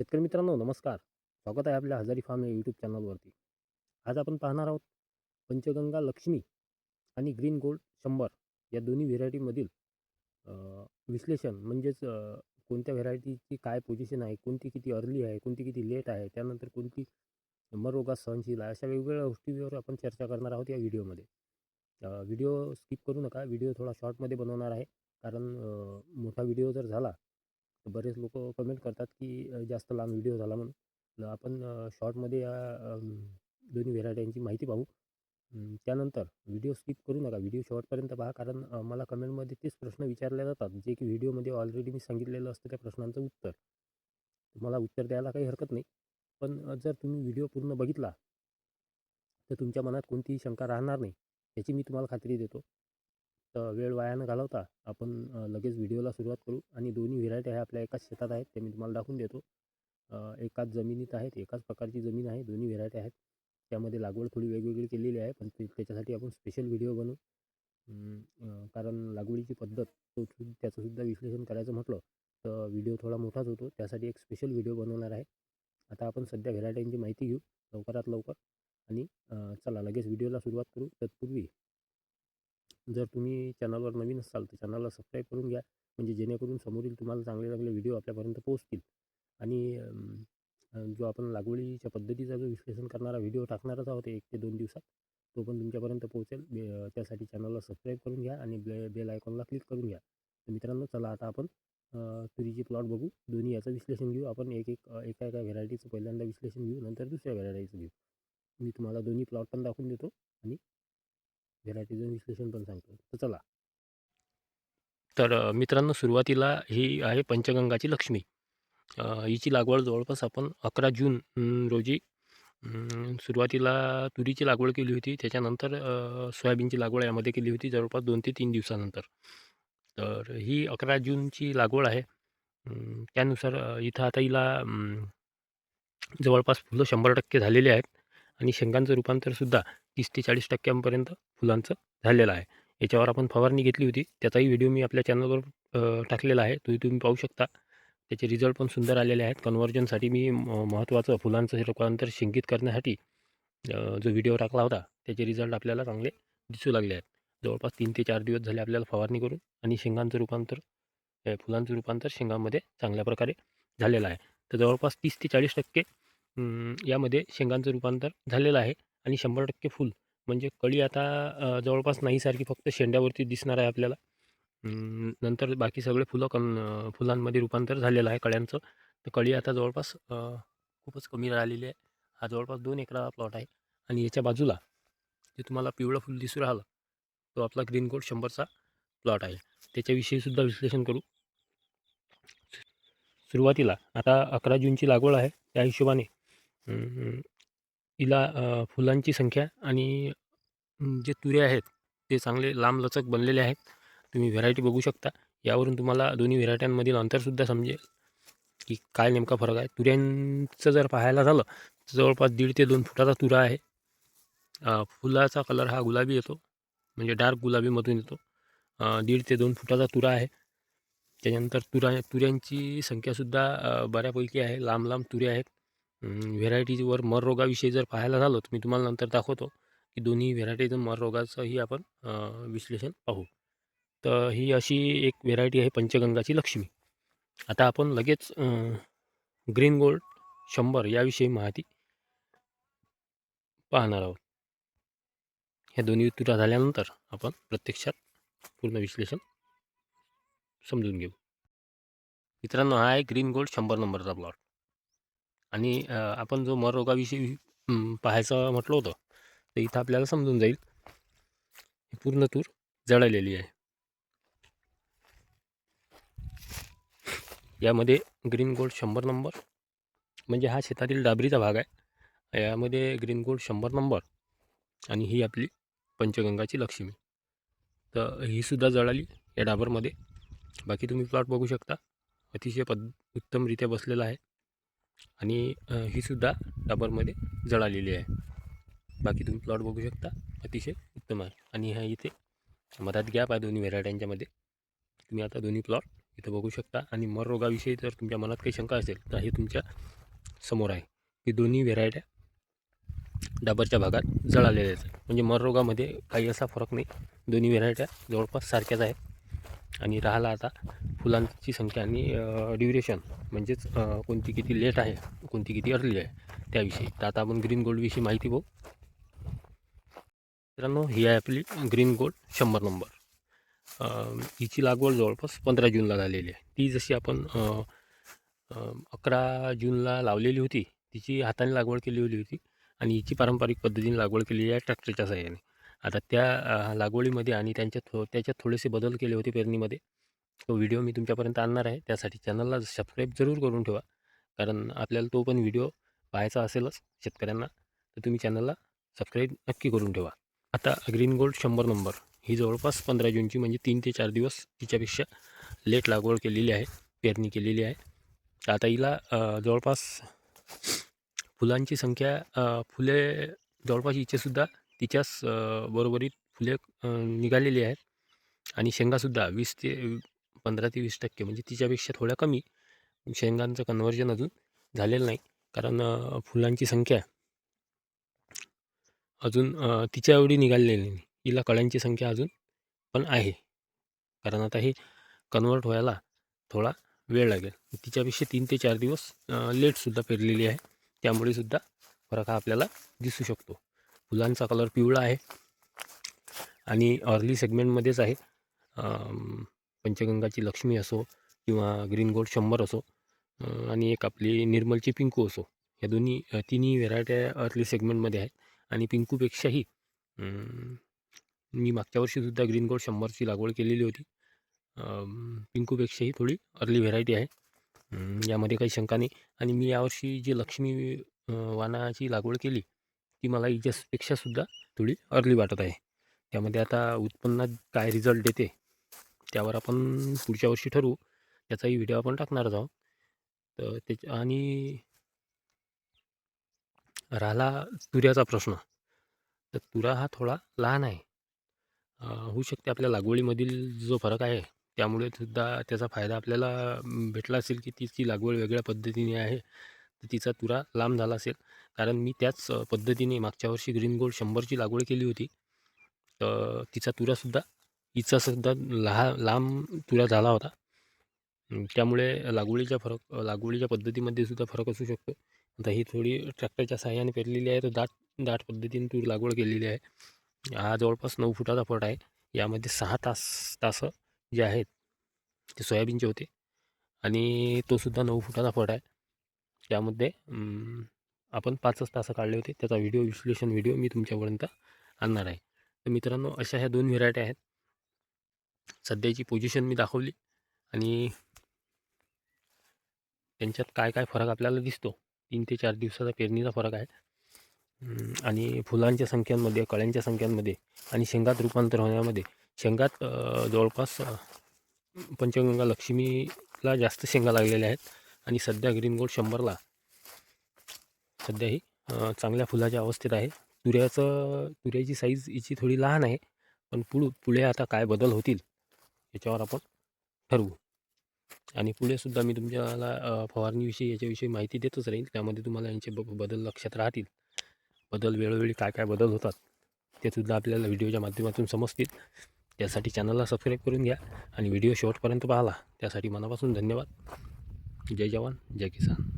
शेतकरी मित्रांनो नमस्कार. स्वागत आहे आपल्या हजारी फार्म या यूट्यूब चॅनलवरती. आज आपण पाहणार आहोत पंचगंगा लक्ष्मी आणि ग्रीन गोल्ड शंभर या दोन्ही व्हेरायटीमधील विश्लेषण म्हणजेच कोणत्या व्हेरायटीची काय पोझिशन आहे कोणती किती अर्ली आहे कोणती किती लेट आहे त्यानंतर कोणती मरोगा सहनशील आहे अशा वेगवेगळ्या गोष्टीवर आपण चर्चा करणार आहोत या व्हिडिओमध्ये. व्हिडिओ स्किप करू नका व्हिडिओ थोडा शॉर्टमध्ये बनवणार आहे. कारण मोठा व्हिडिओ जर झाला बरेच लोक कमेंट करतात की जास्त लांब व्हिडिओ झाला म्हणून. आपण शॉर्टमध्ये या दोन्ही व्हेरायट्यांची माहिती पाहू. त्यानंतर व्हिडिओ स्किप करू नका. व्हिडिओ शॉर्टपर्यंत पहा कारण मला कमेंटमध्ये तेच प्रश्न विचारले जातात. जे की व्हिडिओमध्ये ऑलरेडी मी सांगितलेलं असतं त्या प्रश्नांचं उत्तर. तुम्हाला उत्तर द्यायला काही हरकत नाही. पण जर तुम्ही व्हिडिओ पूर्ण बघितला तर तुमच्या मनात कोणतीही शंका राहणार नाही. याची मी तुम्हाला खात्री देतो. वेळ वाया न घालवता आपण लगेच व्हिडिओला सुरुवात करू आणि दोन्ही व्हेरायटी आहे आपल्या एकाच शेतात आहेत ते मी तुम्हाला दाखवून देतो. एकाच जमिनीत आहेत एकाच प्रकारची जमीन आहे दोन्ही व्हेरायटी आहेत. त्यामध्ये लागवड थोडी वेगवेगळी केलेली आहे पण त्याच्यासाठी आपण स्पेशल व्हिडिओ बनवू. कारण लागवडीची पद्धत तो त्याचंसुद्धा विश्लेषण करायचं म्हटलं तर व्हिडिओ थोडा मोठाच होतो त्यासाठी एक स्पेशल व्हिडिओ बनवणार आहे. आता आपण सध्या व्हेरायटींची माहिती घेऊ लवकरात लवकर. आणि चला लगेच व्हिडिओला सुरुवात करू. तत्पूर्वी जर तुम्ही चॅनलवर नवीन असाल तर चॅनलला सबस्क्राईब करून घ्या. म्हणजे जेणेकरून समोरील तुम्हाला चांगले चांगले व्हिडिओ आपल्यापर्यंत पोहोचतील. आणि जो आपण लागवडीच्या पद्धतीचा जो विश्लेषण करणारा व्हिडिओ टाकणारच आहोत एक ते दोन दिवसात तो पण तुमच्यापर्यंत पोहोचेल. बे त्यासाठी चॅनलला सबस्क्राईब करून घ्या आणि बे बेल आयकॉनला क्लिक करून घ्या. तर मित्रांनो चला आता आपण तुरीचे प्लॉट बघू. दोन्ही याचं विश्लेषण घेऊ. आपण एक एक एका एका व्हेरायटीचं पहिल्यांदा विश्लेषण घेऊ. नंतर दुसऱ्या व्हेरायटीचं घेऊ. मी तुम्हाला दोन्ही प्लॉट पण दाखवून देतो. आणि व्हेरायटीचं विश्लेषण पण सांगतो तर चला. तर अ, मित्रांनो सुरुवातीला ही आहे पंचगंगाची लक्ष्मी. अ, हिची लागवड जवळपास आपण अकरा जून अं, रोजी अं, सुरुवातीला तुरीची लागवड केली होती. त्याच्यानंतर अ, सोयाबीनची लागवड यामध्ये केली होती जवळपास दोन ते तीन दिवसानंतर. तर ही अकरा जूनची लागवड आहे. अं, त्यानुसार अ, इथं आता हिला अं, जवळपास फुलं शंभर टक्के झालेली आहेत. आणि शेंगांचं रूपांतरसुद्धा तीस ते चाळीस टक्क्यांपर्यंत फुलांचं झालेलं आहे. याच्यावर आपण फवारणी घेतली होती. त्याचाही व्हिडिओ मी आपल्या चॅनलवर टाकलेला आहे. तोही तुम्ही पाहू शकता. त्याचे रिझल्ट पण सुंदर आलेले आहेत. कन्व्हर्जनसाठी मी म- महत्त्वाचं फुलांचं रूपांतर शेंगीत करण्यासाठी जो व्हिडिओ टाकला होता त्याचे रिझल्ट आपल्याला चांगले दिसू लागले आहेत. जवळपास तीन ते चार दिवस झाले आपल्याला फवारणी करून आणि शेंगांचं रूपांतर फुलांचं रूपांतर शेंगांमध्ये चांगल्या प्रकारे झालेलं आहे. तर जवळपास तीस ते चाळीस टक्के अं, यामध्ये शेंगांचं रूपांतर झालेलं आहे आणि शंभर टक्के फुल. म्हणजे कळी आता अ, जवळपास नाहीसारखी फक्त शेंड्यावरती दिसणार आहे आपल्याला. अं, नंतर बाकी सगळे फुलं कन अ, फुलांमध्ये रूपांतर झालेलं आहे कळ्यांचं. तर कळी आता जवळपास अ, खूपच कमी राहिलेली आहे. हा जवळपास दोन एकरा प्लॉट आहे. आणि याच्या बाजूला जे तुम्हाला पिवळं फुल दिसू राहिलं तो आपला ग्रीन गोल्ड शंभरचा प्लॉट आहे. त्याच्याविषयी सुद्धा विश्लेषण करू. सुरुवातीला आता अकरा जूनची लागवड आहे. त्या हिशोबाने हिला अ, फुलांची संख्या आणि अं, जे तुरे आहेत ते चांगले लांबलचक बनलेले आहेत. तुम्ही व्हेरायटी बघू शकता. यावरून तुम्हाला दोन्ही व्हेरायट्यांमधील अंतरसुद्धा समजेल की काय नेमका फरक आहे. तुऱ्यांचं जर पाहायला झालं तर जवळपास दीड ते दोन फुटाचा तुरा आहे. अ, फुलाचा कलर हा गुलाबी येतो म्हणजे डार्क गुलाबीमधून येतो. अ, दीड ते दोन फुटाचा तुरा आहे. त्याच्यानंतर तुरा तुऱ्यांची संख्यासुद्धा अ, बऱ्यापैकी आहे. लांब लांब तुरे आहेत. व्हेरायटीवर मर रोगाविषयी जर पाहायला झालो तर मी तुम्हाला नंतर दाखवतो की दोन्ही व्हेरायटीचं मर रोगाचंही आपण विश्लेषण पाहू. तर ही अशी एक व्हेरायटी आहे पंचगंगाची लक्ष्मी. आता आपण लगेच ग्रीन गोल्ड शंभर याविषयी माहिती पाहणार आहोत. ह्या दोन्ही तुरा झाल्यानंतर आपण प्रत्यक्षात पूर्ण विश्लेषण समजून घेऊ. मित्रांनो हा आहे ग्रीन गोल्ड शंभर नंबरचा प्लॉट. आणि अ, आपण जो मरोगाविषयी अम, पाहायचं म्हटलं होतं तर इथं आपल्याला समजून जाईल. ही पूर्ण तूर जळालेली आहे. यामध्ये ग्रीन गोल्ड शंभर नंबर म्हणजे हा शेतातील डाबरीचा भाग आहे. यामध्ये ग्रीन गोल्ड शंभर नंबर आणि ही आपली पंचगंगाची लक्ष्मी. तर ही सुद्धा जळाली या डाबरमध्ये. बाकी तुम्ही प्लॉट बघू शकता. अतिशय पद उत्तमरित्या बसलेला आहे. आणि ही सुद्धा डाबरमध्ये जळालेली आहे. बाकी तुम्ही प्लॉट बघू शकता. अतिशय उत्तम आहे. आणि ह्या इथे मधात गॅप आहे दोन्ही व्हेरायट्यांच्यामध्ये तुम्ही आता दोन्ही प्लॉट इथं बघू शकता. आणि मर रोगाविषयी जर तुमच्या मनात काही शंका असेल तर हे तुमच्यासमोर आहे. की दोन्ही व्हेरायट्या डाबरच्या भागात जळालेल्या आहेत. म्हणजे मर रोगामध्ये काही असा फरक नाही. दोन्ही व्हेरायट्या जवळपास सारख्याच आहेत. आणि राहिला आता फुलांची संख्या आणि ड्युरेशन म्हणजेच कोणती किती लेट आहे कोणती किती अर्ली आहे त्याविषयी. तर आता आपण ग्रीन गोल्डविषयी माहिती बघू मित्रांनो ही आहे आपली ग्रीन गोल्ड शंभर नंबर हिची लागवड जवळपास पंधरा जूनला झालेली आहे. ती जशी आपण अकरा जूनला लावलेली होती तिची हाताने लागवड केलेली होती आणि हिची पारंपरिक पद्धतीने लागवड केलेली आहे ट्रॅक्टरच्या सहाय्याने. आता त्या अ, लागवडीमध्ये आणि त्यांच्या थो त्याच्यात थोडेसे बदल केले होते पेरणीमध्ये. तो व्हिडिओ मी तुमच्यापर्यंत आणणार आहे. त्यासाठी चॅनलला सबस्क्राईब जरूर करून ठेवा. कारण आपल्याला तो पण व्हिडिओ पाहायचा असेलच शेतकऱ्यांना. तर तुम्ही चॅनलला सबस्क्राईब नक्की करून ठेवा. आता ग्रीन गोल्ड शंभर नंबर. ही जवळपास पंधरा जूनची म्हणजे तीन ते चार दिवस तिच्यापेक्षा लेट लागवड केलेली आहे. पेरणी केलेली आहे. आता हिला अ, जवळपास फुलांची संख्या अ, फुले जवळपास हिचेसुद्धा तिच्याच बरोबरीत फुले निघालेली आहेत. आणि शेंगासुद्धा वीस ते पंधरा ते वीस टक्के म्हणजे तिच्यापेक्षा थोड्या कमी शेंगांचं कन्व्हर्जन अजून झालेलं नाही. कारण फुलांची संख्या अजून तिच्या एवढी निघालेली नाही. तिला कळ्यांची संख्या अजून पण आहे. कारण आता हे कन्वर्ट व्हायला थोडा वेळ लागेल. तिच्यापेक्षा तीन ते चार दिवस लेटसुद्धा पेरलेली आहे. त्यामुळे सुद्धा फरक हा आपल्याला दिसू शकतो. फुलांचा कलर पिवळा आहे. आणि अर्ली सेगमेंटमध्येच आहे. पंचगंगाची लक्ष्मी असो किंवा ग्रीन गोल्ड शंभर असो. आणि एक आपली निर्मलची पिंकू असो. या दोन्ही तिन्ही व्हेरायट्या अर्ली सेगमेंटमध्ये आहेत. आणि पिंकूपेक्षाही मी मागच्या वर्षीसुद्धा ग्रीन गोल्ड शंभरची लागवड केलेली होती. पिंकूपेक्षाही थोडी अर्ली व्हेरायटी आहे. यामध्ये काही शंका नाही. आणि मी यावर्षी जी लक्ष्मी वानाची लागवड केली ती मला हिच्यापेक्षासुद्धा थोडी अर्ली वाटत आहे. त्यामध्ये आता उत्पन्नात काय रिझल्ट देते त्यावर आपण पुढच्या वर्षी ठरवू. त्याचाही व्हिडिओ आपण टाकणारच आहोत. तर त्याच्या आणि राहिला तुऱ्याचा प्रश्न. तर तुरा हा थोडा लहान आहे. होऊ शकते आपल्या लागवडीमधील जो फरक आहे त्यामुळे सुद्धा त्याचा फायदा आपल्याला भेटला असेल की तिची लागवड वेगळ्या पद्धतीने आहे. तर तिचा तुरा लांब झाला असेल. कारण मी त्याच पद्धतीने मागच्या वर्षी ग्रीन गोल्ड शंभरची लागवड केली होती. तर तिचा तुरासुद्धा हिचासुद्धा लहा लांब तुरा झाला होता. त्यामुळे लागवडीच्या फरक लागवडीच्या पद्धतीमध्ये सुद्धा फरक असू शकतो. आता ही थोडी ट्रॅक्टरच्या सहाय्याने पेरलेली आहे तर दाट दाट पद्धतीने तूर लागवड केलेली आहे. हा जवळपास नऊ फुटाचा पट आहे. यामध्ये सहा तास तास जे आहेत ते सोयाबीनचे होते. आणि तो सुद्धा नऊ फुटाचा पट आहे. त्यामध्ये आपण पाचच तासं काढले होते. त्याचा व्हिडिओ विश्लेषण व्हिडिओ मी तुमच्यापर्यंत आणणार आहे. तर मित्रांनो अशा ह्या दोन व्हेरायट्या आहेत. सध्याची पोझिशन मी दाखवली आणि त्यांच्यात काय काय फरक आपल्याला दिसतो. तीन ते चार दिवसाचा पेरणीचा फरक आहे. आणि फुलांच्या संख्यांमध्ये कळ्यांच्या संख्यांमध्ये आणि शेंगात रूपांतर होण्यामध्ये. शेंगात जवळपास पंचगंगा लक्ष्मीला जास्त शेंगा लागलेल्या आहेत. आणि सध्या ग्रीन गोल्ड शंभरला. सध्या ही चांगल्या फुलाच्या अवस्थेत आहे. तुऱ्याचं तुऱ्याची साईज हिची थोडी लहान आहे पण पुढ पुढे आता काय बदल होतील याच्यावर आपण ठरवू. आणि पुढेसुद्धा मी तुमच्याला फवारणीविषयी याच्याविषयी माहिती देतच राहील. त्यामध्ये तुम्हाला यांचे ब बदल लक्षात राहतील. बदल वेळोवेळी काय काय बदल होतात ते सुद्धा आपल्याला व्हिडिओच्या माध्यमातून समजतील. त्यासाठी चॅनलला सबस्क्राईब करून घ्या आणि व्हिडिओ शेवटपर्यंत पाहाला त्यासाठी मनापासून धन्यवाद. जय जवान जय किसान.